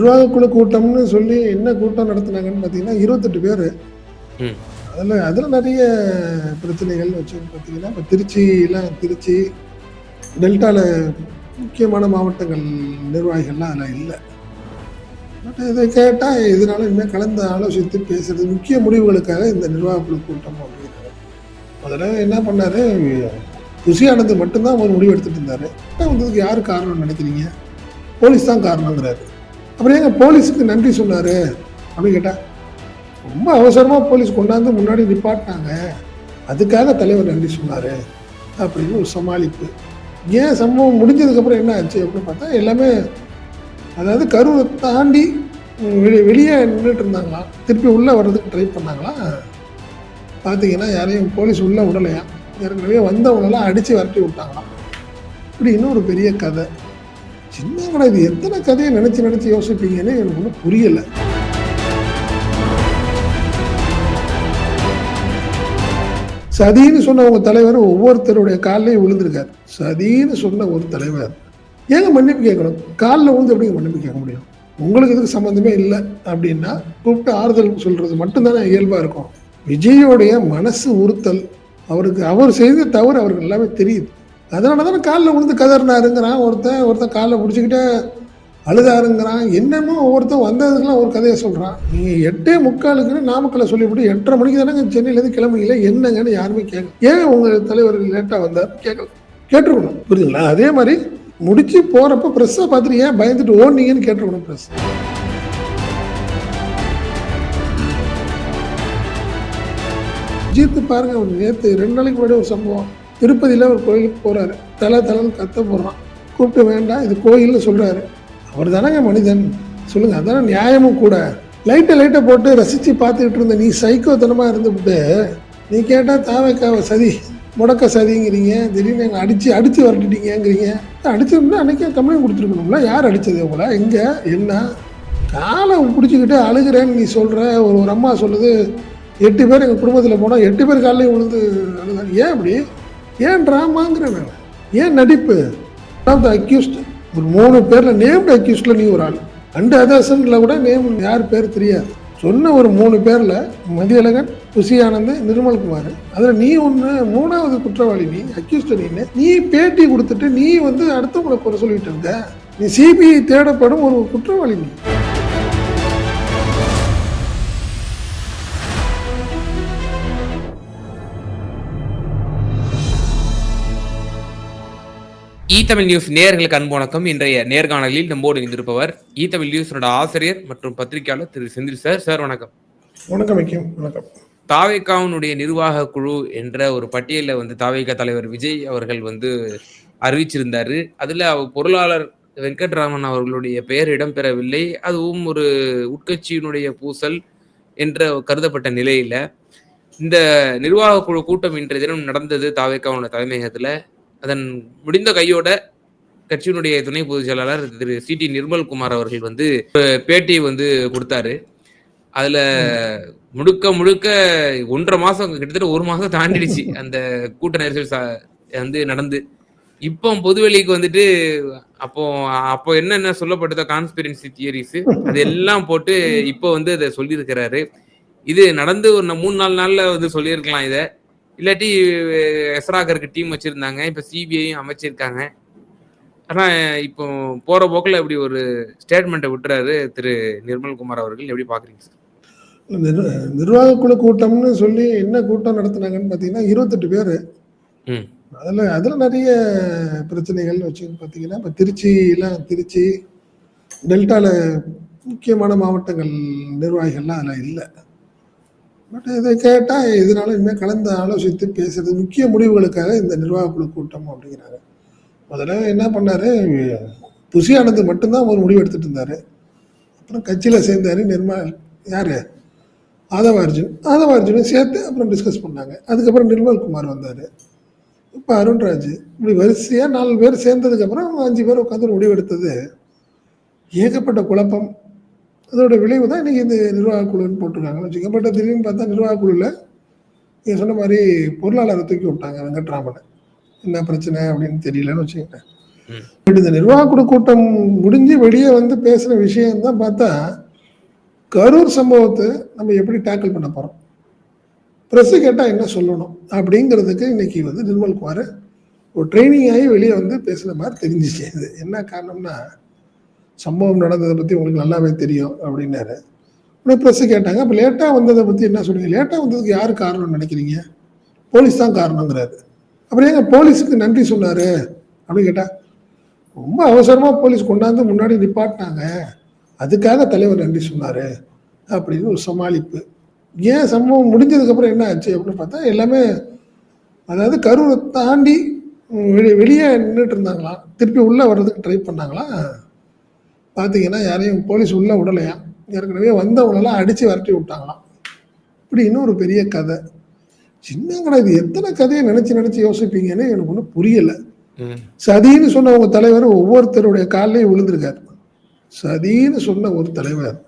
நிர்வாகக்குழு கூட்டம்னு சொல்லி என்ன கூட்டம் நடத்துனாங்கன்னு பார்த்தீங்கன்னா இருபத்தெட்டு பேர். அதில் அதில் நிறைய பிரச்சனைகள் வச்சு பார்த்தீங்கன்னா இப்போ திருச்சியெலாம் திருச்சி டெல்டாவில் முக்கியமான மாவட்டங்கள் நிர்வாகிகள்லாம் அதில் இல்லை. பட் இதை கேட்டால் இதனால இனிமேல் கலந்து ஆலோசித்து பேசுறது முக்கிய முடிவுகளுக்காக இந்த நிர்வாகக்குழு கூட்டம் அப்படிங்கிறாங்க முதல்ல என்ன பண்ணாரு? ஆனந்த் மட்டும்தான் ஒரு முடிவு எடுத்துட்டு இருந்தாரு வந்ததுக்கு யார் காரணம்னு நினைக்கிறீங்க? போலீஸ் தான் காரணங்கிறாரு. அப்புறம் எங்கள் போலீஸுக்கு நன்றி சொன்னாரு? அப்படின்னு கேட்டால் ரொம்ப அவசரமாக போலீஸ் கொண்டாந்து முன்னாடி நிப்பாட்டினாங்க. அதுக்காக தலைவர் நன்றி சொன்னாரு அப்படின்னு ஒரு சமாளிப்பு. ஏன் சம்பவம் முடிஞ்சதுக்கப்புறம் என்ன ஆச்சு அப்படின்னு பார்த்தா எல்லாமே அதாவது கரூரை தாண்டி வெளியே வெளி- வெளியே நின்றுட்டு இருந்தாங்களாம் திருப்பி உள்ளே வர்றதுக்கு ட்ரை பண்ணாங்களாம் பார்த்தீங்கன்னா யாரையும் போலீஸ் உள்ளே விடலையா? ஏற்கனவே வந்தவங்களெல்லாம் அடித்து விரட்டி விட்டாங்களாம் இப்படி இன்னொரு பெரிய கதை. என்னங்கடா இது? எத்தனை கதையை நினச்சி நினச்சி யோசிப்பீங்கன்னு எனக்கு ஒன்றும் புரியலை. சதின்னு சொன்ன உங்க தலைவர் ஒவ்வொருத்தருடைய காலிலையும் விழுந்திருக்காரு. சதின்னு சொன்ன ஒரு தலைவர். ஏங்க மன்னிப்பு கேட்கணும்? காலில் விழுந்து எப்படிங்க மன்னிப்பு கேட்க முடியும்? உங்களுக்கு இதுக்கு சம்மந்தமே இல்லை அப்படின்னா கூப்பிட்டு ஆறுதல் சொல்றது மட்டும்தானே இயல்பா இருக்கும். விஜயோடைய மனசு உறுத்தல். அவருக்கு அவர் செய்த தவறு அவருக்கு எல்லாமே தெரியுது. அதனால தானே காலில் விழுந்து கதறினாருங்கிறான். ஒருத்தன் ஒருத்தன் காலில் பிடிச்சிக்கிட்டே அழுதாருங்கிறான். என்னமோ ஒவ்வொருத்தன் வந்ததுக்கெல்லாம் ஒரு கதையை சொல்கிறான் நீங்கள் எட்டே முக்காலுக்குன்னு நாமக்கல்ல சொல்லிவிட்டு எட்டரை மணிக்கு தானே சென்னையிலேருந்து கிளம்பிங்களே என்னங்கன்னு யாருமே கேட்கல. ஏன் உங்கள் தலைவர் லேட்டாக வந்தார்? கேட்கல. கேட்டுருக்கணும். புரியுதுங்களா அதே மாதிரி முடிச்சு போகிறப்ப ப்ரெஸ்ஸை பார்த்துட்டு ஏன் பயந்துட்டு ஓடுனீங்கன்னு கேட்டுருக்கணும் ப்ரெஸ் ஜீத்து பாருங்க நேற்று ரெண்டு நாளைக்கு முன்னாடி ஒரு சம்பவம். திருப்பதியில் ஒரு கோயிலுக்கு போகிறாரு தலை தலைன்னு கத்த போடுறான் கூப்பிட்டு வேண்டாம் இது கோயில்னு சொல்கிறாரு அவர் தானங்க மனிதன்? சொல்லுங்க அதான நியாயமும் கூட. லைட்டை லைட்டை போட்டு ரசித்து பார்த்துக்கிட்டு இருந்த நீ சைக்கோத்தனமாக இருந்துவிட்டு நீ கேட்டால் தாவைக்காவை சதி முடக்க சதிங்கிறீங்க திடீர்னு எங்கள் அடித்து அடித்து வரட்டிட்டீங்கங்கிறீங்க. அடிச்சிருந்தா அன்றைக்கே கம்ப்ளைண்ட் கொடுத்துருக்கணும்ல யார் அடித்தது உங்களை? எங்கே? என்ன? காலை பிடிச்சிக்கிட்டு அழுகிறேன்னு நீ சொல்கிற ஒரு ஒரு அம்மா சொல்லுது எட்டு பேர் எங்கள் குடும்பத்தில் போனால் எட்டு பேர் காலையும் விழுந்து அழுதாங்க. ஏன் அப்படி? ஏன் ட்ராமாங்கிறேன் நான் ஏன் நடிப்பு? அக்யூஸ்ட் ஒரு மூணு பேரில் நேம்டு அக்யூஸ்டில் நீ ஒரு ஆள். அண்டு அதர்சனில் கூட நேம் யார் பேர் தெரியாது. சொன்ன ஒரு மூணு பேரில் மதியழகன் புசி ஆனந்த் நிர்மல்குமார் அதில் நீ ஒன்று மூணாவது குற்றவாளி நீ அக்யூஸ்ட் நீன்னு நீ பேட்டி கொடுத்துட்டு நீ வந்து அடுத்தவங்களை குறை சொல்லிட்டு இருக்க. நீ சிபிஐ தேடப்படும் ஒரு குற்றவாளி நீ. இ தமிழ் நியூஸ் நேயர்களுக்கு அன்பு வணக்கம். இன்றைய நேர்காணலில் நம்மோடு இணைந்திருப்பவர் இ தமிழ் நியூஸோட ஆசிரியர் மற்றும் பத்திரிகையாளர் திரு செந்தில் சார். சார் வணக்கம். வணக்கம் வைக்கம் வணக்கம். தாவேக்காவினுடைய நிர்வாக குழு என்ற ஒரு பட்டியலில் வந்து தாவேக்கா தலைவர் விஜய் அவர்கள் வந்து அறிவிச்சிருந்தாரு. அதுல அவர் பொருளாளர் வெங்கட்ராமன் அவர்களுடைய பெயர் இடம்பெறவில்லை. அதுவும் ஒரு உட்கட்சியினுடைய பூசல் என்ற கருதப்பட்ட நிலையில இந்த நிர்வாக குழு கூட்டம் இன்றைய தினம் நடந்தது தாவேக்காவோட தலைமையகத்துல. அதன் முடிந்த கையோட கட்சியினுடைய துணை பொதுச் செயலாளர் திரு சி டி நிர்மல்குமார் அவர்கள் வந்து பேட்டி பேட்டியை வந்து கொடுத்தாரு. அதுல முழுக்க முழுக்க ஒன்றரை மாசம் கிட்டத்தட்ட ஒரு மாசம் தாண்டிடுச்சு. அந்த கூட்ட நெரிசல் வந்து நடந்து. இப்போ பொதுவெளிக்கு வந்துட்டு அப்போ அப்போ என்னென்ன சொல்லப்பட்டதோ கான்ஸ்பிரன்சி தியரிஸ் அது எல்லாம் போட்டு இப்போ வந்து அதை சொல்லியிருக்கிறாரு. இது நடந்து ஒரு மூணு நாலு நாள்ல வந்து சொல்லியிருக்கலாம் இதை. இல்லாட்டி எஸ்ராகருக்கு டீம் வச்சிருந்தாங்க. இப்ப சிபிஐயும் அமைச்சிருக்காங்க. ஆனா இப்போ போற போக்குல இப்படி ஒரு ஸ்டேட்மெண்ட்டை விட்டுறாரு திரு நிர்மல்குமார் அவர்கள். எப்படி பாக்குறீங்க சார் நிர்- நிர்வாகக்குழு கூட்டம்னு சொல்லி என்ன கூட்டம் நடத்துனாங்கன்னு பார்த்தீங்கன்னா இருபத்தெட்டு பேர். ம். அதில் அதில் நிறைய பிரச்சனைகள் வச்சு பார்த்தீங்கன்னா இப்போ திருச்சியெலாம் திருச்சி டெல்டாவில் முக்கியமான மாவட்டங்கள் நிர்வாகிகள்லாம் அதில் இல்லை. பட் இதை கேட்டால் இதனால இனிமேல் கலந்து ஆலோசித்து பேசுறது முக்கிய முடிவுகளுக்காக இந்த நிர்வாகக்குழு கூட்டம் அப்படிங்கிறாங்க. முதல்ல என்ன பண்ணார்? புசி மட்டும்தான் ஒரு முடிவு எடுத்துகிட்டு இருந்தார். அப்புறம் கட்சியில் சேர்ந்தார் நிர்மல் யார்? ஆதவார்ஜுன். ஆதவார்ஜுனும் சேர்த்து அப்புறம் டிஸ்கஸ் பண்ணாங்க. அதுக்கப்புறம் நிர்மல் குமார் வந்தார். இப்போ அருண்ராஜ் இப்படி வரிசையாக நாலு பேர் சேர்ந்ததுக்கப்புறம் அஞ்சு பேர் உட்காந்து முடிவெடுத்தது முடிவு எடுத்தது. ஏகப்பட்ட குழப்பம். அதோட விளைவு தான் இன்றைக்கி இந்த நிர்வாக குழுன்னு போட்டிருக்காங்கன்னு வச்சுக்கோங்க. பட் திடீர்னு பார்த்தா நிர்வாக குழுவில் நீங்கள் சொன்ன மாதிரி பொருளாளரை தூக்கி விட்டாங்க வெங்கட்ராமனை. என்ன பிரச்சனை அப்படின்னு தெரியலன்னு வச்சுக்கோங்க ம். இந்த நிர்வாக குழு கூட்டம் முடிஞ்சு வெளியே வந்து பேசின விஷயம் தான் பார்த்தா கரூர் சம்பவத்தை நம்ம எப்படி டேக்கிள் பண்ண போறோம்? ப்ரெஸ்ஸு கேட்டால் என்ன சொல்லணும்? அப்படிங்கிறதுக்கு இன்னைக்கு வந்து நிர்மல் குமார் ஒரு ட்ரைனிங் ஆகி வெளியே வந்து பேசுன மாதிரி தெரிஞ்சிச்சு. இது என்ன காரணம்னா சம்பவம் நடந்ததை பற்றி உங்களுக்கு நல்லாவே தெரியும் அப்படின்னாரு. உடனே ப்ரெஸ்ஸு கேட்டாங்க. அப்போ லேட்டாக வந்ததை பற்றி என்ன சொல்றீங்க? லேட்டாக வந்ததுக்கு யார் காரணம்னு நினைக்கிறீங்க? போலீஸ் தான் காரணங்கிறாரு. அப்புறம் ஏங்க போலீஸுக்கு நன்றி சொன்னார் அப்படின்னு கேட்டால் ரொம்ப அவசரமாக போலீஸ் கொண்டாந்து முன்னாடி நிப்பாட்டினாங்க. அதுக்காக தலைவர் நன்றி சொன்னார் அப்படின்னு ஒரு சமாளிப்பு. ஏன் சம்பவம் முடிஞ்சதுக்கப்புறம் என்ன ஆச்சு அப்படின்னு பார்த்தா எல்லாமே அதாவது கரூரை தாண்டி வெளியே நின்றுட்டு இருந்தாங்களாம். திருப்பி உள்ளே வர்றதுக்கு ட்ரை பண்ணாங்களாம். பார்த்தீங்கன்னா யாரையும் போலீஸ் உள்ளே விடலையாம் ஏற்கனவே வந்தவங்களெல்லாம் அடித்து விரட்டி விட்டாங்களாம். இப்படி இன்னொரு பெரிய கதை. சின்னங்கடா இது எத்தனை கதையை நினச்சி நினச்சி யோசிப்பீங்கன்னு எனக்கு ஒன்றும் புரியலை. சதின்னு சொன்ன உங்க தலைவர் ஒவ்வொருத்தருடைய காலையும் விழுந்திருக்காரு. சதின்னு சொன்ன ஒரு தலைவர்.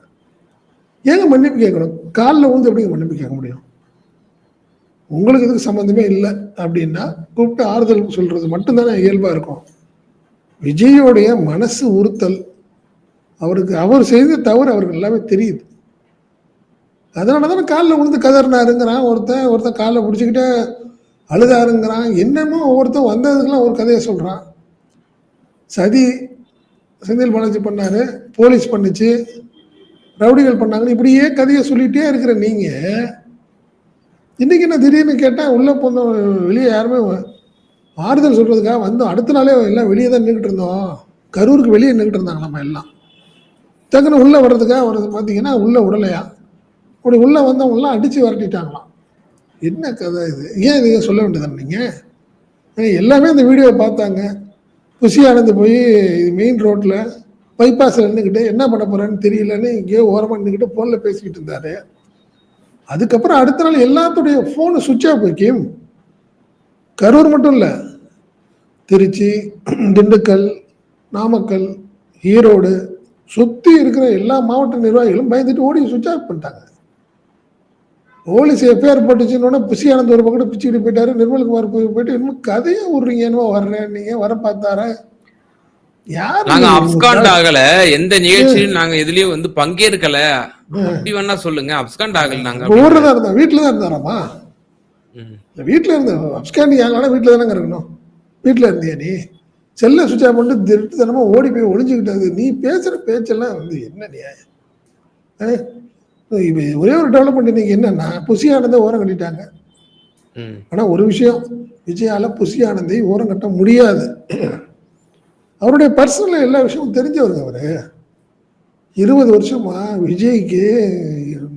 ஏங்க மன்னிப்பு கேட்கணும்? காலில் விழுந்து எப்படிங்க மன்னிப்பு கேட்க முடியும்? உங்களுக்கு இதுக்கு சம்மந்தமே இல்லை அப்படின்னா கூப்பிட்டு ஆறுதல் சொல்றது மட்டும்தானே இயல்பா இருக்கும். விஜயோடைய மனசு உறுத்தல். அவருக்கு அவர் செய்த தவறு அவருக்கு எல்லாமே தெரியுது. அதனால தானே காலில் விழுந்து கதறினாருங்கிறான் ஒருத்தன் ஒருத்தன் காலில் பிடிச்சிக்கிட்டே அழுதாருங்கிறான். என்னமோ ஒவ்வொருத்தன் வந்ததுக்கெல்லாம் ஒரு கதையை சொல்கிறான் சதி செந்தில் பாலாஜி பண்ணார் போலீஸ் பண்ணுச்சு ரவுடிகள் பண்ணாங்கன்னு இப்படியே கதையை சொல்லிகிட்டே இருக்கிற நீங்கள் இன்னைக்கு என்ன திடீர்னு கேட்டால் உள்ளே போன வெளியே யாருமே ஆறுதல் சொல்கிறதுக்காக வந்தோம். அடுத்த நாளே எல்லாம் வெளியே தான் நின்றுட்டு இருந்தோம். கரூருக்கு வெளியே நின்றுட்டு இருந்தாங்க நம்ம எல்லாம். டக்குன்னு உள்ளே வர்றதுக்காக வர்றது பார்த்தீங்கன்னா உள்ளே விடலையா அப்படி உள்ளே வந்தவங்களாம் அடித்து விரட்டிட்டாங்களாம். என்ன கதை இது? ஏன் இதை சொல்ல வேண்டியதானே நீங்கள் எல்லாமே இந்த வீடியோவை பார்த்தாங்க. புஷி ஆனந்த் போய் மெயின் ரோட்டில் பைபாஸில் நின்றுக்கிட்டு என்ன பண்ண போகிறேன்னு தெரியலன்னு எங்கேயோ ஓரமாக நின்றுக்கிட்டு ஃபோனில் பேசிக்கிட்டு இருந்தார். அதுக்கப்புறம் அடுத்த நாள் எல்லாத்துடைய ஃபோனு சுவிட்ச் ஆஃப் வைக்கும் கரூர் மட்டும் இல்லை. திருச்சி திண்டுக்கல் நாமக்கல் ஈரோடு சுற்றி இருக்கிற எல்லா மாவட்ட நிர்வாகிகளும் பயந்துட்டு ஓடி சுவிட்ச் ஆஃப் பண்ணிட்டாங்க. போலீஸ் எஃப்ஐஆர் போட்டுச்சுன்னு புஷி ஆனந்த் ஒரு பக்கம் பிச்சுக்கிட்டு போயிட்டாரு. நிர்மல்குமார் போய் போயிட்டு இன்னும் கதையை விடுறீங்க என்னமோ வர்றேன் நீங்க வர பார்த்தார. யார் நாங்க? அப்ஸ்காண்ட் ஆகல. எந்த நிகழ்ச்சியும் நாங்க எதுலயும் வந்து பங்கேற்கல. அப்படி வேணா சொல்லுங்க. அப்ஸ்காண்ட் ஆகல நாங்க ஊர்ல தான் இருந்தா வீட்டுல தான் இருந்தாராமா வீட்டுல இருந்த அப்ஸ்காண்டி ஆகலாம் வீட்டுல தானங்க இருக்கணும்? வீட்டுல இருந்தியா நீ? செல்ல சுவிட்ச் ஆஃப் பண்ணிட்டு திருட்டுத்தனமா ஓடி போய் ஒளிஞ்சுக்கிட்டது நீ பேசுற பேச்செல்லாம் வந்து என்ன நியாயம்? இப்ப ஒரே ஒரு டெவலப்மெண்ட் இன்னைக்கு என்னன்னா புசி ஆனந்த ஓரம் கட்டிட்டாங்க. ம். ஆனா ஒரு விஷயம் விஜயால புசி ஆனந்தை ஓரம் கட்ட முடியாது. அவருடைய பர்சனல் எல்லா விஷயமும் தெரிஞ்சவருங்க அவரு. இருபது வருஷமா விஜய்க்கு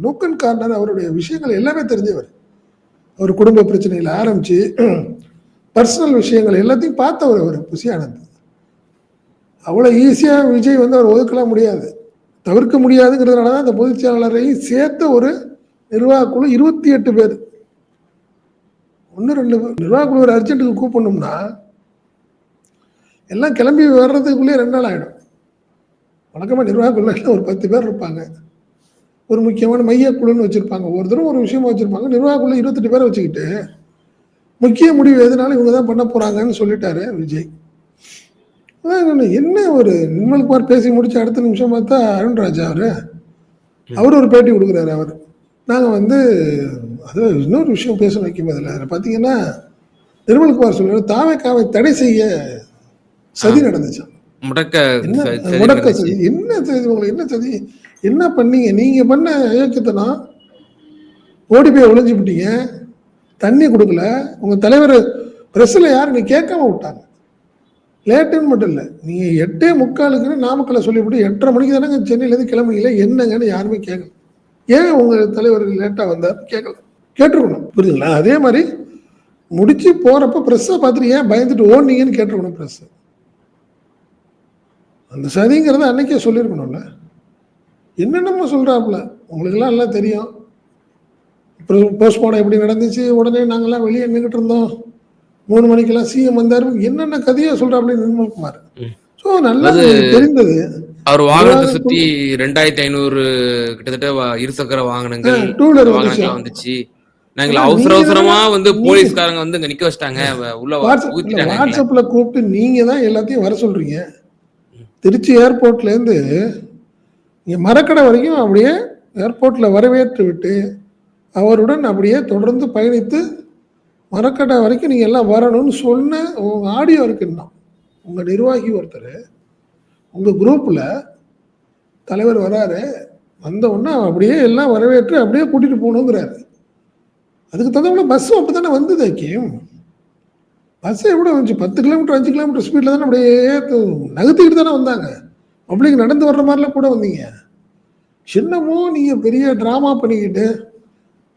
நோக்கன் கார்னர் அவருடைய விஷயங்கள் எல்லாமே தெரிஞ்சவர். அவர் குடும்ப பிரச்சனையில் ஆரம்பிச்சு பர்சனல் விஷயங்கள் எல்லாத்தையும் பார்த்தவர் அவர் புசி ஆனந்த். அவ்வளோ ஈஸியாக விஜய் வந்து அவர் ஒதுக்கலாம் முடியாது. தவிர்க்க முடியாதுங்கிறதுனால தான் அந்த பொதுச் செயலாளரையும் சேர்த்த ஒரு நிர்வாக குழு இருபத்தி எட்டு பேர். ஒன்று ரெண்டு பேர் நிர்வாக குழு ஒரு அர்ஜென்ட்டுக்கு கூப்பிடணும்னா எல்லாம் கிளம்பி வர்றதுக்குள்ளேயே ரெண்டு நாள் ஆகிடும் வழக்கமாக நிர்வாக குழுவில் ஒரு பத்து பேர் இருப்பாங்க. ஒரு முக்கியமான மைய குழுன்னு வச்சுருப்பாங்க. ஒருத்தரும் ஒரு விஷயமா வச்சுருப்பாங்க. நிர்வாக குழு இருபத்தெட்டு பேரை வச்சுக்கிட்டு முக்கிய முடிவு எதுனாலும் இவங்க தான் பண்ண போகிறாங்கன்னு சொல்லிட்டாரு விஜய். என்ன- என்ன ஒரு நிர்மல்குமார் பேசி முடிச்ச அடுத்த நிமிஷம் பார்த்தா அருண்ராஜா அவரு அவர் ஒரு பேட்டி கொடுக்குறாரு அவர். நாங்கள் வந்து அது இன்னொரு விஷயம் பேச வைக்கும் அதில் அதில் பார்த்தீங்கன்னா நிர்மல்குமார் சொல்றாரு தாவேக்காவை தடை செய்ய சதி நடந்துச்சாம் முடக்க முடக்க நடந்துச்சு. சதி என்ன சதி உங்களுக்கு என்ன சதி என்ன பண்ணீங்க? நீங்க பண்ண இயக்கத்தனம் ஓடி போய் ஒளிஞ்சு விட்டீங்க தண்ணி கொடுக்கல. உங்கள் தலைவர் ப்ரெஸ்ஸில் யாரும் நீ கேட்காம விட்டாங்க. லேட்டுன்னு மட்டும் இல்லை. நீங்கள் எட்டே முக்காலுக்குன்னு நாமக்கல்ல சொல்லிவிட்டு எட்டரை மணிக்கு தானே சென்னையிலேருந்து கிளம்புனீங்களே? என்னங்கன்னு யாருமே கேட்கல. ஏன் உங்கள் தலைவர் லேட்டாக வந்தார் கேட்கல. கேட்டிருக்கணும். புரியுதுங்களா? அதே மாதிரி முடிச்சு போகிறப்ப ப்ரெஸ்ஸை பார்த்துட்டு ஏன் பயந்துட்டு ஓடினீங்கன்னு கேட்டிருக்கணும் ப்ரெஸ்ஸு அந்த சதிங்கிறத அன்னைக்கே சொல்லியிருக்கணும்ல. என்னென்னமோ சொல்கிறாப்புல உங்களுக்கெல்லாம் எல்லாம் தெரியும். போஸ்ட்மார்டம் எப்படி நடந்துச்சு? உடனே நாங்கெல்லாம் வெளியே நின்றுட்டு இருந்தோம். மூணு மணிக்கெல்லாம் சிஎம் வந்தார். என்னென்ன கதையை சொல்கிறாப்புல நிர்மல்குமார் ம். ஸோ நல்லா தெரிந்தது. அவர் வாகனத்தை சுத்தி ரெண்டாயிரத்தி ஐநூறு கிட்டத்தட்ட இருசக்கர வாகனங்கள் டூ வீலர் வாகனங்கள் வந்துச்சு. நாங்கள அவசர அவசரமா வந்து போலீஸ்காரங்க வந்து அங்க நிக்க வச்சுட்டாங்க. உள்ள வாட்ஸ்அப்ல கூப்பிட்டு நீங்க தான் எல்லாத்தையும் வர சொல்றீங்க. திருச்சி ஏர்போர்ட்ல இருந்து இங்க மரக்கடை வரைக்கும் அப்படியே ஏர்போர்ட்ல வரவேற்று விட்டு அவருடன் அப்படியே தொடர்ந்து பயணித்து மரக்கடை வரைக்கும் நீங்கள் எல்லாம் வரணும்னு சொன்ன உங்கள் ஆடியோ இருக்குன்னா உங்கள் நிர்வாகி ஒருத்தர் உங்கள் குரூப்பில் தலைவர் வராரு. வந்த உடனே அப்படியே எல்லாம் வரவேற்று அப்படியே கூட்டிகிட்டு போகணுங்கிறாரு. அதுக்கு தகுந்த பஸ்ஸும் அப்படி தானே வந்தது கேம் பஸ் எவ்வளோ வந்துச்சு பத்து கிலோமீட்டர் அஞ்சு கிலோமீட்டர் ஸ்பீடில் தானே அப்படியே நகர்த்திக்கிட்டு தானே வந்தாங்க. பப்ளிக் நடந்து வர்ற மாதிரிலாம் கூட வந்தீங்க. சின்னமோ நீங்கள் பெரிய ட்ராமா பண்ணிக்கிட்டு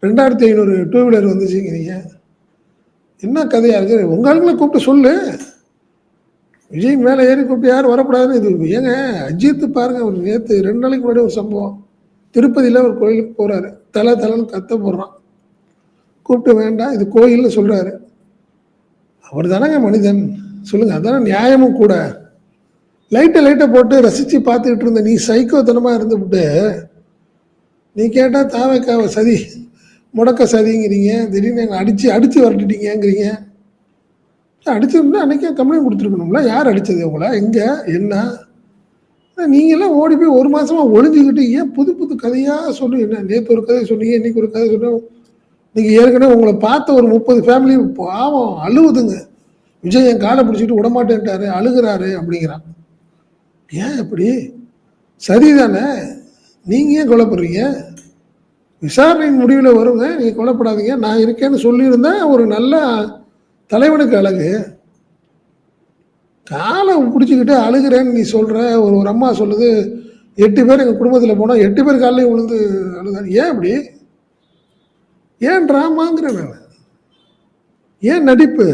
ரெண்டாயிரத்தி ஐநூறு டூ வீலர் வந்துச்சுங்கிறீங்க என்ன கதையாக இருக்குது உங்க ஆளுங்களை கூப்பிட்டு சொல்லு. விஜய் மேலே ஏறி கூப்பிட்டு யாரும் வரக்கூடாதுன்னு இது ஏங்க அஜித்து பாருங்க ஒரு நேற்று ரெண்டு நாளைக்கு முன்னாடி ஒரு சம்பவம். திருப்பதியில் ஒரு கோயிலுக்கு போகிறாரு தலை தலைன்னு கத்த போடுறான். கூப்பிட்டு வேண்டாம் இது கோயில்னு சொல்கிறாரு அவர் தானங்க மனிதன். சொல்லுங்க அதான நியாயமும் கூட. லைட்டை லைட்டை போட்டு ரசித்து பார்த்துக்கிட்டு இருந்த நீ சைக்கோத்தனமாக இருந்துவிட்டு நீ கேட்டால் தாவைக்காவை சதி. முடக்க சதிங்கிறீங்க திடீர்னு எங்களை அடித்து அடித்து வரட்டிட்டீங்கங்கிறீங்க. அடிச்சிருந்தா அன்றைக்கே கம்ப்ளைண்ட் கொடுத்துருக்கணும்ல யார் அடித்தது உங்களை? எங்கே? என்ன? நீங்களாம் ஓடி போய் ஒரு மாசமா ஒளிஞ்சுக்கிட்டு ஏன் புது புது கதையாக சொல்லி என்ன? நேற்று ஒரு கதை சொன்னீங்க இன்னைக்கு ஒரு கதை சொன்னோம் நீங்கள் ஏற்கனவே உங்களை பார்த்த ஒரு முப்பது ஃபேமிலி பாவம் அழுவுதுங்க. விஜய் என் காலை பிடிச்சிட்டு விடமாட்டேன்ட்டாரு அழுகுறாரு அப்படிங்கிறான். ஏன் அப்படி சரிதானே? நீங்கள் ஏன் கொலைப்படுறீங்க விசாரணையின் முடிவில் வருங்க நீங்கள் கொலைப்படாதீங்க நான் இருக்கேன்னு சொல்லியிருந்தேன் ஒரு நல்ல தலைவனுக்கு அழகு. காலை பிடிச்சிக்கிட்டு அழுகிறேன்னு நீ சொல்கிற ஒரு ஒரு அம்மா சொல்லுது எட்டு பேர் எங்கள் குடும்பத்தில் போனால் எட்டு பேர் காலையும் விழுந்து அழுதாங்க ஏன் அப்படி? ஏன் ட்ராமாங்கிறேன் நான்? ஏன் நடிப்பு?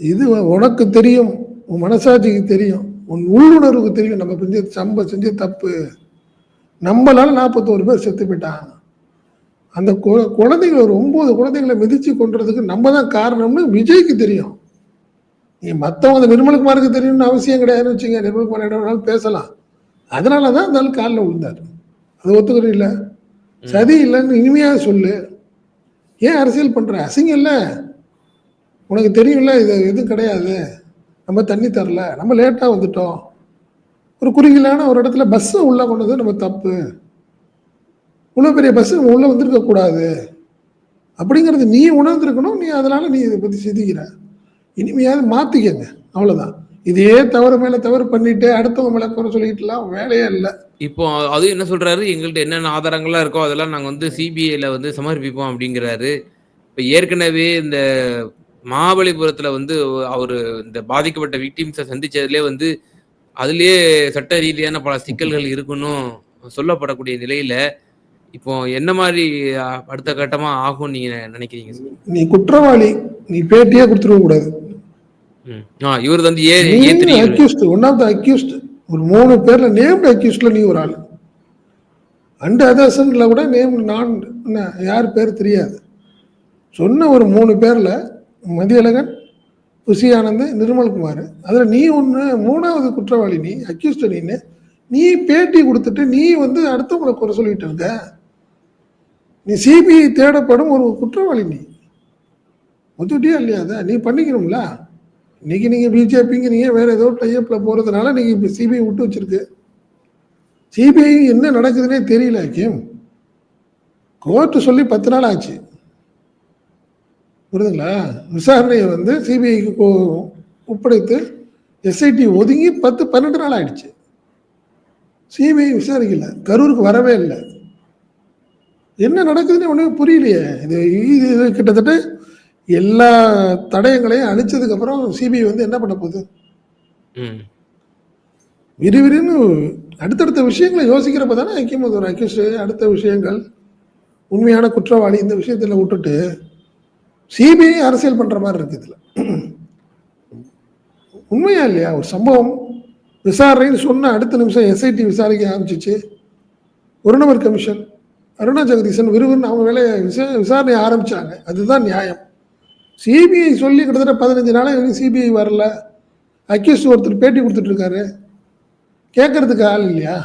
இது உனக்கு தெரியும் உன் மனசாட்சிக்கு தெரியும் உன் உள்ளுணர்வுக்கு தெரியும். நம்ம செஞ்ச சம்ப செஞ்ச தப்பு. நம்மளால நாற்பத்தோரு பேர் செத்து போயிட்டாங்க. அந்த குழந்தைங்களை ஒரு ஒன்பது குழந்தைங்களை மிதிச்சு கொன்றதுக்கு நம்ம தான் காரணம்னு விஜய்க்கு தெரியும். நீ மற்றவங்க அந்த நிர்மல்குமாருக்கு தெரியும்னு அவசியம் கிடையாதுன்னு வச்சுங்க நிர்மல்குமார் இடம் வேணாலும் பேசலாம். அதனால தான் அந்த ஆள் காலில் விழுந்தார். அது ஒத்துக்கிறீங்க இல்லை. சதி இல்லைன்னு இனிமையாக சொல்லு. ஏன் அரசியல் பண்ற? அசிங்கம் இல்லை. உனக்கு தெரியும்ல இது எதுவும் கிடையாது. நம்ம தண்ணி தரல. நம்ம லேட்டாக வந்துட்டோம். ஒரு குறுகிலான ஒரு இடத்துல பஸ்ஸை உள்ளே கொண்டது நம்ம தப்பு. இவ்வளோ பெரிய பஸ்ஸு நம்ம உள்ளே வந்திருக்கக்கூடாது அப்படிங்கிறது நீ உணர்ந்திருக்கணும் நீ அதனால் நீ இதை பற்றி சிந்திக்கிற. இனிமையாவது மாற்றிக்கங்க அவ்வளோதான் இதே தவறு மேலே தவறு பண்ணிட்டு அடுத்தவங்க மேலே குறை சொல்லிட்டுலாம் வேலையே இல்லை. இப்போ அது என்ன சொல்றாரு? எங்கள்கிட்ட என்னென்ன ஆதாரங்கள்லாம் இருக்கோ அதெல்லாம் நாங்கள் வந்து சிபிஐல வந்து சமர்ப்பிப்போம் அப்படிங்கிறாரு. இப்போ ஏற்கனவே இந்த மகாபலிபுரத்துல வந்து அவர் இந்த பாதிக்கப்பட்ட விக்டிம்ஸை சந்தித்ததுலேயே வந்து அதுலயே சட்ட ரீதியான பல சிக்கல்கள் இருக்குன்னு சொல்லப்படக்கூடிய நிலையில இப்போ என்ன மாதிரி அடுத்த கட்டமா ஆகும்னு நீங்க நினைக்கிறீங்க நீ குற்றவாளி நீ பேட்டியே கொடுத்துருக்க கூடாது. இவர் வந்து A accused one of the accused ஒரு மூணு பேர்ல நேம்டு அக்யூஸ்ட்ல நீ ஒரு ஆள். அண்ட் அதர்ஸ்ல கூட நேம் நான் என்ன யார் பேர் தெரியாது. சொன்ன ஒரு மூணு பேர்ல மதியழகன் புசி ஆனந்த் நிர்மல்குமார் அதில் நீ ஒன்று மூணாவது குற்றவாளி நீ அக்யூஸ்ட் நீன்னு நீ பேட்டி கொடுத்துட்டு நீ வந்து அடுத்தவங்களை குறை சொல்லிட்டு இருக்க. நீ சிபிஐ தேடப்படும் ஒரு குற்றவாளி நீ. ஒத்துட்டியா இல்லையா அதை? நீ பண்ணிக்கணும்ல. இன்னைக்கு நீங்கள் பிஜேபிங்கிறீங்க வேற ஏதோ டைப்பில் போகிறதுனால நீங்கள் இப்போ சிபிஐ விட்டு வச்சிருக்கு. சிபிஐ என்ன நடக்குதுன்னே தெரியல கேம் கோர்ட்டு சொல்லி பத்து நாள் ஆச்சு. புரியுதுங்களா விசாரணையை வந்து சிபிஐக்கு ஒப்படைத்து எஸ்ஐடி ஒதுங்கி பத்து பன்னெண்டு நாள் ஆயிடுச்சு. சிபிஐ விசாரிக்கல. கரூருக்கு வரவே இல்லை. என்ன நடக்குதுன்னு ஒன்றுமே புரியலையே. இது இது இது கிட்டத்தட்ட எல்லா தடயங்களையும் அழிச்சதுக்கு அப்புறம் சிபிஐ வந்து என்ன பண்ண போகுது? ம். விறுவிறுன்னு அடுத்தடுத்த விஷயங்களை யோசிக்கிறப்ப தானே ஐக்கியம் ஒரு அக்யூஸ் அடுத்த விஷயங்கள் உண்மையான குற்றவாளி இந்த விஷயத்துல விட்டுட்டு சிபிஐ அரசியல் பண்ற மாதிரி இருக்கு இதுல. உண்மையா இல்லையா? ஒரு சம்பவம் விசாரணைன்னு சொன்ன அடுத்த நிமிஷம் எஸ்ஐடி விசாரிக்க ஆரம்பிச்சிச்சு. ஒரு நபர் கமிஷன் அருணா ஜெகதீசன் விறுவிறுன்னு அவங்க வேலையை விசா விசாரணை ஆரம்பிச்சாங்க. அதுதான் நியாயம். சிபிஐ சொல்லி கிட்டத்தட்ட பதினஞ்சு நாளாக சிபிஐ வரல. அக்யூஸ்ட் ஒருத்தர் பேட்டி கொடுத்துட்ருக்காரு கேட்குறதுக்கு கேட்கறதுக்கு ஆள் இல்லையா?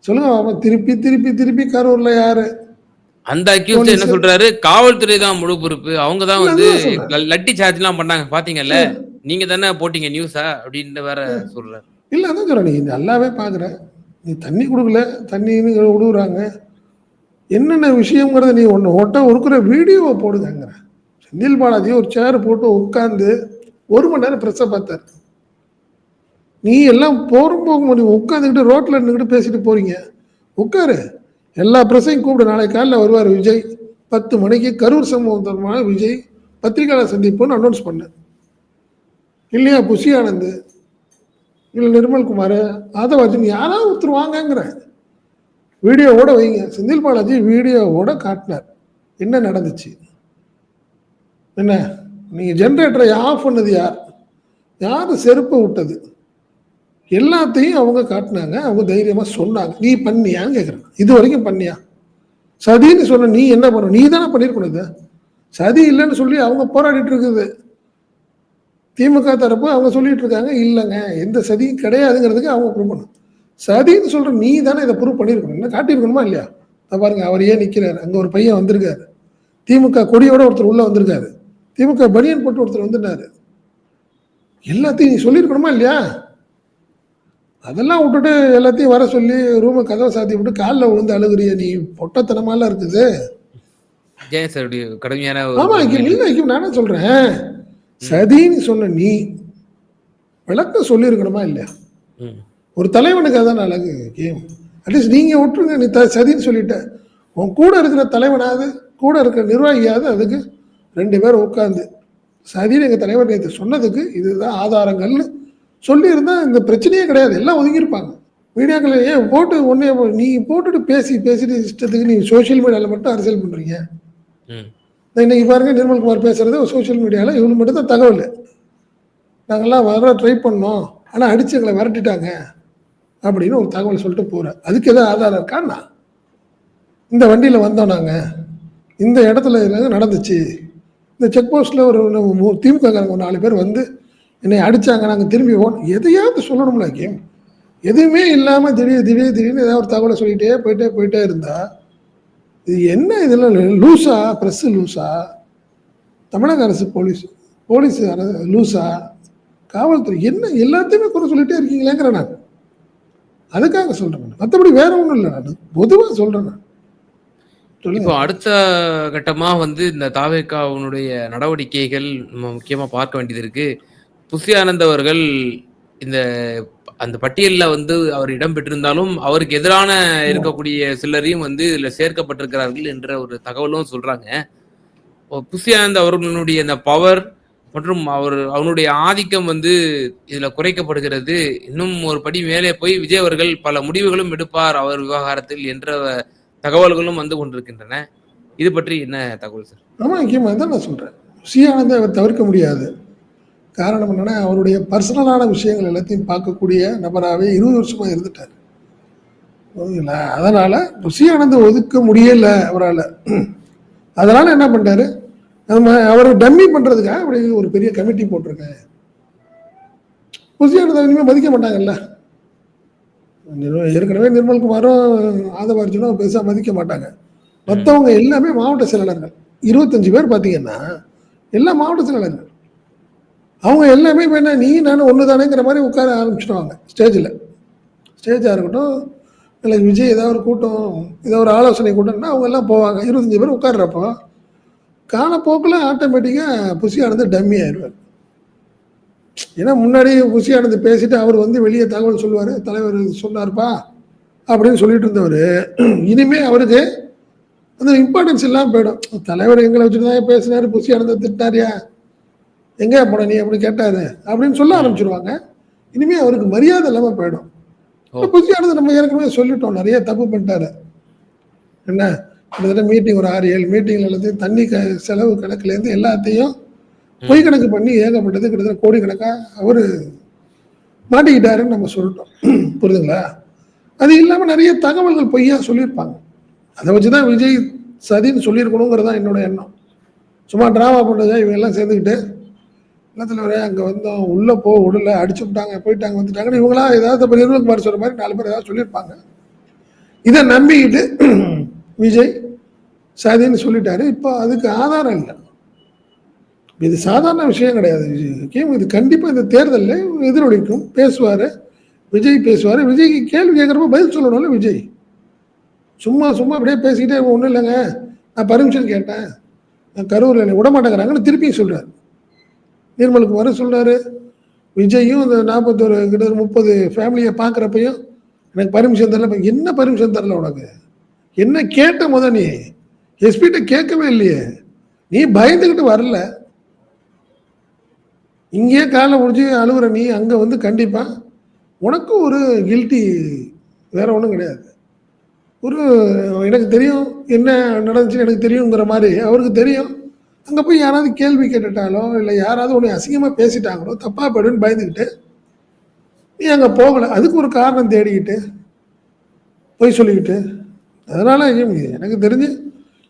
சொல்லுங்க அவன் திருப்பி திருப்பி திருப்பி கரூரில் யார்? அந்த அக்யூஸ்ட் என்ன சொல்றாரு? காவல்துறை தான் முழு பொறுப்பு. அவங்க தான் வந்து சொல்றேன். லட்டி சார்ஜ் எல்லாம் பண்ணாங்க. பாத்தீங்கல்ல? நீங்க தானே போட்டீங்க நியூஸா அப்படின்னு வேற சொல்றாரு. இல்லை அதான் சொல்கிறேன் நீ நல்லாவே பார்க்குற நீ தண்ணி கொடுக்கல. தண்ணின்னு விடுறாங்க. என்னென்ன விஷயங்கிறத நீ ஒன்று ஒட்ட ஒருக்குற வீடியோவை போடுங்கங்கிற. செந்தில் பாலாஜி ஒரு சேர் போட்டு உட்காந்து ஒரு மணி நேரம் ப்ரெஸ்ஸை பார்த்தார். நீ எல்லாம் போகும் போக முடியும் உட்காந்துக்கிட்டு ரோட்டில் நின்றுக்கிட்டு பேசிட்டு போறீங்க. உட்காரு. எல்லா பிரஸையும் கூப்பிடு. நாளைக்கு காலையில் வருவார் விஜய். பத்து மணிக்கு கரூர் சம்பவத்தமான விஜய் பத்திரிகையாளர் சந்திப்புன்னு அனௌன்ஸ் பண்ணேன் இல்லையா புஷி ஆனந்த்? இல்லை நிர்மல்குமார் ஆதவாஜன் யாராவது ஒருத்தர் வாங்கங்கிற. வீடியோவோட வைங்க. செந்தில் பாலாஜி வீடியோவோட காட்டினார். என்ன நடந்துச்சு? என்ன? நீங்கள் ஜென்ரேட்டரை ஆஃப் பண்ணது யார்? யார் செருப்பை விட்டது? எல்லாத்தையும் அவங்க காட்டினாங்க அவங்க தைரியமா சொன்னாங்க. நீ பண்ணியான்னு கேட்குறேன் இது வரைக்கும் பண்ணியா? சதின்னு சொன்ன நீ என்ன பண்ண நீ தானே பண்ணியிருக்கணும் இதை. சதி இல்லைன்னு சொல்லி அவங்க போராடிட்டு இருக்குது. திமுக தரப்பு அவங்க சொல்லிட்டு இருக்காங்க இல்லைங்க. எந்த சதியும் கிடையாதுங்கிறதுக்கு அவங்க ப்ரூவ் பண்ணும் சதின்னு சொல்ற நீ தானே இதை ப்ரூவ் பண்ணியிருக்கணும். என்ன காட்டியிருக்கணுமா இல்லையா? பாருங்க அவர் ஏன் நிற்கிறாரு அங்கே ஒரு பையன் வந்திருக்காரு. திமுக கொடியோட ஒருத்தர் உள்ள வந்திருக்காரு. திமுக பனியன் போட்டு ஒருத்தர் வந்துட்டாரு. எல்லாத்தையும் நீ சொல்லியிருக்கணுமா இல்லையா? அதெல்லாம் விட்டுட்டு எல்லாத்தையும் வர சொல்லி ரூமை கதவை சாத்தி விட்டு காலில் விழுந்து அழுகுறிய நீ பொட்டத்தனமாலாம் இருக்குது. ஜெயன் சாருடைய கடுமையான ஒரு ஆமா ஐக்கியம் இல்லை நானே சொல்றேன்? சதின்னு சொன்ன நீ விளக்கம் சொல்லியிருக்கணுமா இல்லையா? ம். ஒரு தலைவனுக்கு அதான் அழகு கேம். அட்லீஸ்ட் நீங்க விட்டுருங்க நீ த சதின்னு சொல்லிட்ட. உன் கூட இருக்கிற தலைவனாவது கூட இருக்கிற நிர்வாகியாவது அதுக்கு ரெண்டு பேரும் உட்காந்து சதின்னு எங்கள் தலைவர் நேற்று சொன்னதுக்கு இதுதான் ஆதாரங்கள்னு சொல்லியிருந்தா இந்த பிரச்சனையே கிடையாது. எல்லாம் ஒதுங்கியிருப்பாங்க. மீடியாக்கள் ஏன் போட்டு ஒன்றே நீ போட்டுட்டு பேசி பேசிட்டு இஷ்டத்துக்கு நீ சோஷியல் மீடியாவில் மட்டும் அரசியல் பண்ணுறீங்க. இன்னைக்கு பாருங்க நிர்மல்குமார் பேசுறது சோஷியல் மீடியாவில் இவனு மட்டும் தான் தகவல். நாங்கெல்லாம் வர ட்ரை பண்ணோம். ஆனால் அடிச்சு எங்களை விரட்டிட்டாங்க அப்படின்னு ஒரு தகவல் சொல்லிட்டு போகிறேன் அதுக்கு எதாவது ஆதாரம் இருக்கான்னா இந்த வண்டியில் வந்தோம் நாங்கள் இந்த இடத்துல நடந்துச்சு. இந்த செக் போஸ்ட்டில் ஒரு திமுக ஒரு நாலு பேர் வந்து என்னை அடித்தாங்க நாங்கள் திரும்பி ஓன் எதையாவது சொல்லணும்ல கேம். எதுவுமே இல்லாமல் திடீர் திடீர் திடீர்னு ஏதாவது ஒரு தகவலை சொல்லிகிட்டே போயிட்டே போயிட்டே இருந்தா இது என்ன இதெல்லாம் லூஸா ப்ரெஸ்ஸு லூஸா தமிழக அரசு போலீஸ் போலீஸ் அரசு லூஸா காவல்துறை என்ன எல்லாத்தையுமே குறை சொல்லிட்டே இருக்கீங்களேங்கிற நான். அதுக்காக சொல்கிறேன் மற்றபடி வேற ஒன்றும் இல்லை நான். பொதுவாக சொல்கிறேன் நான். இப்போ அடுத்த கட்டமாக வந்து இந்த தாவேக்காவுடைய நடவடிக்கைகள் நம்ம முக்கியமாக பார்க்க வேண்டியது இருக்குது புசி ஆனந்த் அவர்கள் இந்த அந்த பட்டியலில் வந்து அவர் இடம் பெற்றிருந்தாலும் அவருக்கு எதிரான இருக்கக்கூடிய சிலரையும் வந்து இதில் சேர்க்கப்பட்டிருக்கிறார்கள் என்ற ஒரு தகவலும் சொல்றாங்க. புசி ஆனந்த் அவர்களுடைய அந்த பவர் மற்றும் அவர் அவனுடைய ஆதிக்கம் வந்து இதில் குறைக்கப்படுகிறது. இன்னும் ஒரு படி மேலே போய் விஜய் அவர்கள் பல முடிவுகளும் எடுப்பார் அவர் விவகாரத்தில் என்ற தகவல்களும் வந்து கொண்டிருக்கின்றன. இது பற்றி என்ன தகவல் சார் ரொம்ப முக்கியமாக தான் நான் சொல்கிறேன் ஸ்ரீயானந்தை அவர் தவிர்க்க முடியாது. காரணம் என்னென்னா அவருடைய பர்சனலான விஷயங்கள் எல்லாத்தையும் பார்க்கக்கூடிய நபராகவே இருபது வருஷமாக இருந்துட்டார். புரியுங்களா அதனால் ருசியானந்தை ஒதுக்க முடியல அவரால். அதனால் என்ன பண்ணிட்டாரு நம்ம அவரை டம்மி பண்ணுறதுக்காக அப்படி ஒரு பெரிய கமிட்டி போட்டிருக்கேன் ருசியானதை இனிமேல் மதிக்க மாட்டாங்கல்ல. நிர்ம- ஏற்கனவே நிர்மல்குமாரும் ஆதவார்ஜுனும் பெருசாக மதிக்க மாட்டாங்க. மற்றவங்க எல்லாமே மாவட்ட செயலாளர்கள். இருபத்தஞ்சு பேர் பார்த்தீங்கன்னா எல்லா மாவட்ட செயலாளர்கள். அவங்க எல்லாமே இப்போ என்ன நீ நானும் ஒன்று தானேங்கிற மாதிரி உட்கார ஆரம்பிச்சிடுவாங்க ஸ்டேஜில் ஸ்டேஜாக இருக்கட்டும் இல்லை விஜய் ஏதாவது ஒரு கூட்டம் ஏதாவது ஒரு ஆலோசனை கூட்டம்னா அவங்க எல்லாம் போவாங்க. இருபத்தஞ்சு பேர் உட்கார்றப்போ காலப்போக்கில் ஆட்டோமேட்டிக்காக புசியானது டம்மி ஆயிடுவார். ஏன்னா முன்னாடி புசியானது பேசிட்டு அவர் வந்து வெளியே தகவல் சொல்லுவார் தலைவர் சொன்னார்ப்பா அப்படின்னு சொல்லிட்டு இருந்தவர். இனிமே அவருக்கு அந்த இம்பார்ட்டன்ஸ் இல்லாமல் போயிடும். தலைவர் எங்களை வச்சுட்டு தான் பேசினாரு புசியானந்த திட்டாரியா? எங்கே போன நீ அப்படி கேட்டாரு அப்படின்னு சொல்ல ஆரம்பிச்சிருவாங்க. இனிமே அவருக்கு மரியாதை இல்லாமல் போயிடும். ஓ. புசியானது நம்ம ஏற்கனவே சொல்லிட்டோம். நிறைய தப்பு பண்ணிட்டாரு. என்ன? கிட்டத்தட்ட மீட்டிங் ஒரு ஆறு ஏழு மீட்டிங்ல எல்லாத்தையும் தண்ணி க செலவு கணக்குலேருந்து எல்லாத்தையும் பொய் கணக்கு பண்ணி ஏகப்பட்டது கிட்டத்தட்ட கோடி கணக்கா அவரு மாட்டிக்கிட்டாருன்னு நம்ம சொல்லிட்டோம். புரியுதுங்களா? அது இல்லாமல் நிறைய தகவல்கள் பொய்யா சொல்லியிருப்பாங்க. அதை வச்சு தான் விஜய் சதின்னு சொல்லியிருக்கணுங்கிறது தான் என்னோட எண்ணம். சும்மா ட்ராமா பண்ணதா இவங்க எல்லாம் சேர்ந்துக்கிட்டு என்ன தலைவரே அங்கே வந்தோம் உள்ளே போ விடல அடிச்சு விட்டாங்க போயிட்டாங்க வந்துட்டாங்கன்னு இவங்களாம் ஏதாவது இப்போ மாதிரி சொல்கிற மாதிரி நாலு பேர் ஏதாவது சொல்லியிருப்பாங்க. இதை நம்பிக்கிட்டு விஜய் சதின்னு சொல்லிட்டாரு. இப்போ அதுக்கு ஆதாரம் இல்லை. இது சாதாரண விஷயம் கிடையாது. விஜய்க்கு இது கண்டிப்பாக இந்த தேர்தலில் எதிரொலிக்கும். பேசுவார் விஜய் பேசுவார். விஜய்க்கு கேள்வி கேட்குறப்ப பதில் சொல்லணும்ல விஜய். சும்மா சும்மா அப்படியே பேசிக்கிட்டே ஒன்றும் இல்லைங்க. நான் பர்மிஷன் கேட்டேன். நான் கரூரில் என்னை விட மாட்டேங்கிறாங்கன்னு திருப்பியும் சொல்கிறார் நிர்மலுக்குமார் சொல்கிறாரு விஜயும் இந்த நாற்பத்தொரு கிட்ட முப்பது ஃபேமிலியை பார்க்குறப்பையும் எனக்கு பர்மிஷன் தரல. இப்போ என்ன பர்மிஷன் தரல உனக்கு? என்ன கேட்ட முத நீ? எஸ்பிகிட்ட கேட்கவே இல்லையே. நீ பயந்துக்கிட்டு வரல. இங்கேயே காலை முடிஞ்சு அழுகுற நீ அங்கே வந்து கண்டிப்பாக உனக்கும் ஒரு கில்ட்டி வேற ஒன்றும் கிடையாது. ஒரு எனக்கு தெரியும் என்ன நடந்துச்சுன்னு எனக்கு தெரியுங்கிற மாதிரி அவருக்கு தெரியும். அங்கே போய் யாராவது கேள்வி கேட்டுட்டாலோ இல்லை யாராவது உன்னை அசிங்கமாக பேசிட்டாங்களோ தப்பாக போய்டுன்னு பயந்துக்கிட்டு நீ அங்கே போகலை. அதுக்கு ஒரு காரணம் தேடிக்கிட்டு போய் சொல்லிக்கிட்டு. அதனால் எனக்கு தெரிஞ்சு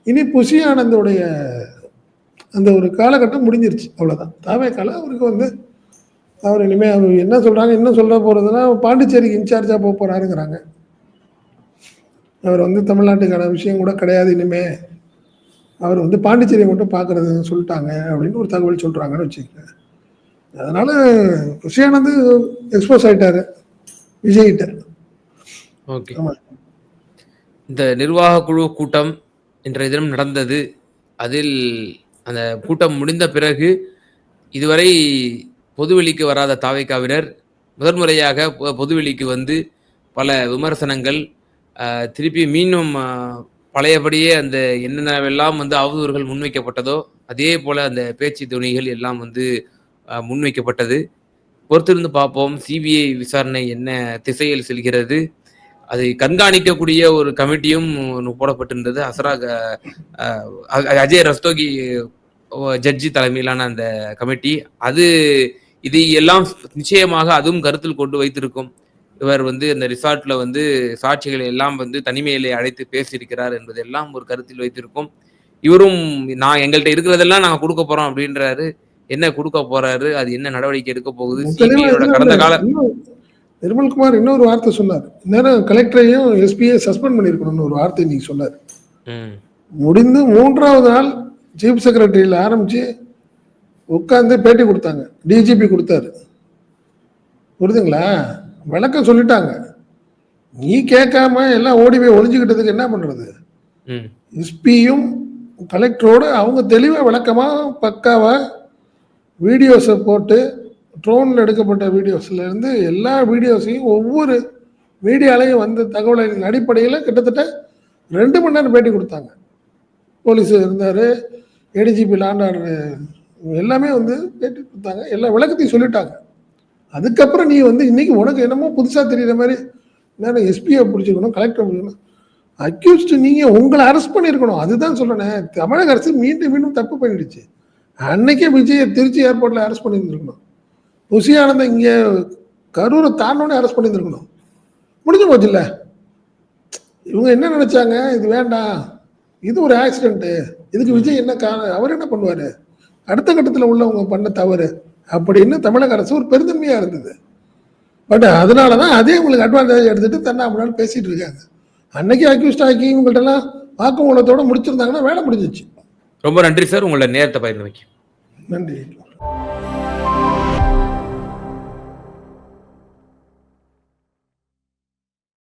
இனி புஷி ஆனந்தோடைய அந்த ஒரு காலகட்டம் முடிஞ்சிருச்சு. அவ்வளோதான் தாவே கால அவருக்கு வந்து அவர் இனிமேல் அவர் என்ன சொல்கிறாங்க என்ன சொல்ல போகிறதுனா பாண்டிச்சேரிக்கு இன்சார்ஜாக போக போகிறாருங்கிறாங்க அவர் வந்து தமிழ்நாட்டுக்கான விஷயம் கூட கிடையாது இனிமே. அவர் வந்து பாண்டிச்சேரியை மட்டும் பார்க்கறது சொல்லிட்டாங்க அப்படின்னு ஒரு தகவல் சொல்கிறாங்கன்னு வச்சுக்கோங்க. அதனால குஷியானந்து எக்ஸ்போஸ் ஆயிட்டாரு. விஜய்கிட்ட. ஓகே. இந்த நிர்வாக குழு கூட்டம் இன்றைய தினம் நடந்தது. அதில் அந்த கூட்டம் முடிந்த பிறகு இதுவரை பொதுவெளிக்கு வராத தாவைக்காவினர் முதன்முறையாக பொதுவெளிக்கு வந்து பல விமர்சனங்கள் திருப்பி மீண்டும் பழையபடியே அந்த என்னென்னவெல்லாம் வந்து அவதூறுகள் முன்வைக்கப்பட்டதோ அதே போல அந்த பேச்சு துணிகள் எல்லாம் வந்து முன்வைக்கப்பட்டது. பொறுத்திருந்து பார்ப்போம் சிபிஐ விசாரணை என்ன திசையில் செல்கிறது. அதை கண்காணிக்கக்கூடிய ஒரு கமிட்டியும் ஒன்று போடப்பட்டிருந்தது. அசரா அஜய் ரஸ்தோகி ஜட்ஜி தலைமையிலான அந்த கமிட்டி. அது இது எல்லாம் நிச்சயமாக அதுவும் கருத்தில் கொண்டு வைத்திருக்கும். இவர் வந்து இந்த ரிசார்ட்ல வந்து சாட்சிகளை எல்லாம் வந்து தனிமையிலே அழைத்து பேசியிருக்கிறார் என்பதெல்லாம் ஒரு கருத்தில் வைத்திருக்கும். இவரும் நான் எங்கள்கிட்ட இருக்கிறதெல்லாம் நாங்க கொடுக்க போறோம் அப்படின்றாரு. என்ன கொடுக்க போறாரு? அது என்ன நடவடிக்கை எடுக்க போகுது? சிபிஐயோட கடந்த. கால நிர்மல்குமார் இன்னொரு வார்த்தை சொன்னார். நேரம் கலெக்டரையும் எஸ்பியை சஸ்பெண்ட் பண்ணியிருக்கணும்னு ஒரு வார்த்தை நீங்க சொன்னார். முடிந்து மூன்றாவது நாள் சீஃப் செக்ரட்டரியில் ஆரம்பிச்சு உட்காந்து பேட்டி கொடுத்தாங்க. டிஜிபி கொடுத்தாரு. புரியுதுங்களா விளக்கம் சொல்லிட்டாங்க. நீ கேட்காம எல்லாம் ஓடி போய் ஒளிஞ்சுக்கிட்டதுக்கு என்ன பண்றது எஸ்பியும் கலெக்டரோடு அவங்க தெளிவாக விளக்கமாக பக்காவாக வீடியோஸை போட்டு ட்ரோனில் எடுக்கப்பட்ட வீடியோஸ்ல இருந்து எல்லா வீடியோஸையும் ஒவ்வொரு மீடியாலையும் வந்த தகவலின் அடிப்படையில் கிட்டத்தட்ட ரெண்டு மணி நேரம் பேட்டி கொடுத்தாங்க. போலீஸ் இருந்தார் ஏடிஜிபி லாண்டார் எல்லாமே வந்து பேட்டி கொடுத்தாங்க. எல்லா விளக்கத்தையும் சொல்லிட்டாங்க. அதுக்கப்புறம் நீ வந்து இன்னைக்கு உனக்கு என்னமோ புதுசாக தெரியுற மாதிரி என்ன எஸ்பியை பிடிச்சிக்கணும் கலெக்டர் பிடிச்சிக்கணும் அக்யூஸ்ட் நீங்க உங்களை அரெஸ்ட் பண்ணியிருக்கணும். அதுதான் சொல்றேன். தமிழக அரசு மீண்டும் மீண்டும் தப்பு பண்ணிடுச்சு. அன்னைக்கே விஜயை திருச்சி ஏர்போர்ட்ல அரெஸ்ட் பண்ணியிருந்திருக்கணும். புசி ஆனந்தம் இங்க கரூரை தாண்டோடனே அரெஸ்ட் பண்ணியிருந்திருக்கணும். முடிஞ்சு போச்சுல்ல இவங்க என்ன நினைச்சாங்க? இது வேண்டாம். இது ஒரு ஆக்சிடென்ட் இதுக்கு விஜய் என்ன கா அவர் என்ன பண்ணுவாரு? அடுத்த கட்டத்தில் உள்ளவங்க பண்ண தவறு. அப்படின்னு தமிழக அரசு ஒரு பெருந்தன்மையா இருந்தது. பட் அதனால தான் அதே உங்களுக்கு அட்வான்டேஜ் எடுத்துட்டு தன்னாமலான்னு பேசிட்டு இருக்காங்க. அன்னைக்கு அக்யூஸ்ட் ஆக்கி இவங்கள்ட்ட எல்லாம் வாக்குமூலத்தோட முடிச்சிருந்தாங்கன்னா வேலை முடிஞ்சிச்சு. ரொம்ப நன்றி சார். உங்களோட நேரத்தை பகிர்ந்து வைக்க நன்றி.